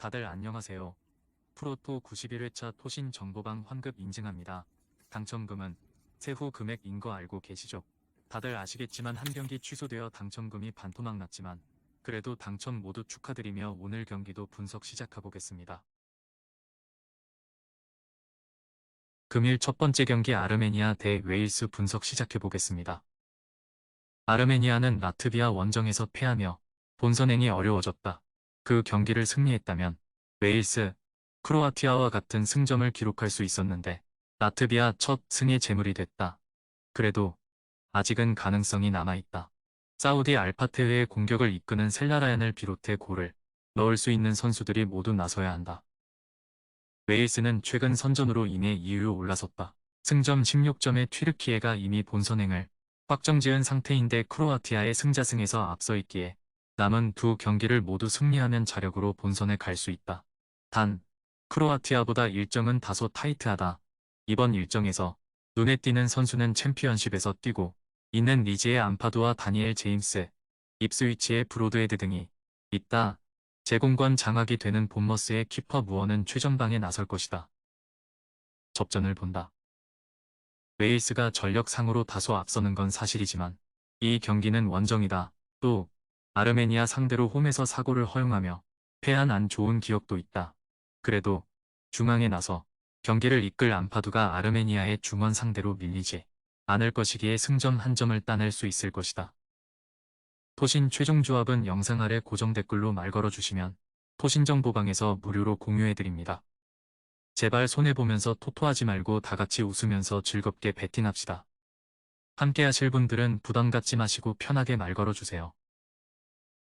다들 안녕하세요. 프로토 91회차 토신 정보방 환급 인증합니다. 당첨금은 세후 금액인 거 알고 계시죠? 다들 아시겠지만 한 경기 취소되어 당첨금이 반토막 났지만 그래도 당첨 모두 축하드리며 오늘 경기도 분석 시작해보겠습니다. 금일 첫 번째 경기 아르메니아 대 웨일스 분석 시작해보겠습니다. 아르메니아는 라트비아 원정에서 패하며 본선행이 어려워졌다. 그 경기를 승리했다면 웨일스, 크로아티아와 같은 승점을 기록할 수 있었는데 라트비아 첫 승의 제물이 됐다. 그래도 아직은 가능성이 남아있다. 사우디 알파테흐의 공격을 이끄는 셀라라얀을 비롯해 골을 넣을 수 있는 선수들이 모두 나서야 한다. 웨일스는 최근 선전으로 인해 2위로 올라섰다. 승점 16점의 튀르키예가 이미 본선행을 확정지은 상태인데 크로아티아의 승자승에서 앞서 있기에 남은 두 경기를 모두 승리하면 자력으로 본선에 갈 수 있다. 단, 크로아티아보다 일정은 다소 타이트하다. 이번 일정에서 눈에 띄는 선수는 챔피언십에서 뛰고 있는 리즈의 안파두와 다니엘 제임스, 입스위치의 브로드헤드 등이 있다. 제공권 장악이 되는 본머스의 키퍼 무어는 최전방에 나설 것이다. 접전을 본다. 웨일스가 전력상으로 다소 앞서는 건 사실이지만 이 경기는 원정이다. 또 아르메니아 상대로 홈에서 사고를 허용하며 패한 안 좋은 기억도 있다. 그래도 중앙에 나서 경기를 이끌 안파두가 아르메니아의 중원 상대로 밀리지 않을 것이기에 승점 한 점을 따낼 수 있을 것이다. 토신 최종 조합은 영상 아래 고정 댓글로 말 걸어주시면 토신 정보방에서 무료로 공유해드립니다. 제발 손해보면서 토토하지 말고 다같이 웃으면서 즐겁게 베팅합시다. 함께 하실 분들은 부담 갖지 마시고 편하게 말 걸어주세요.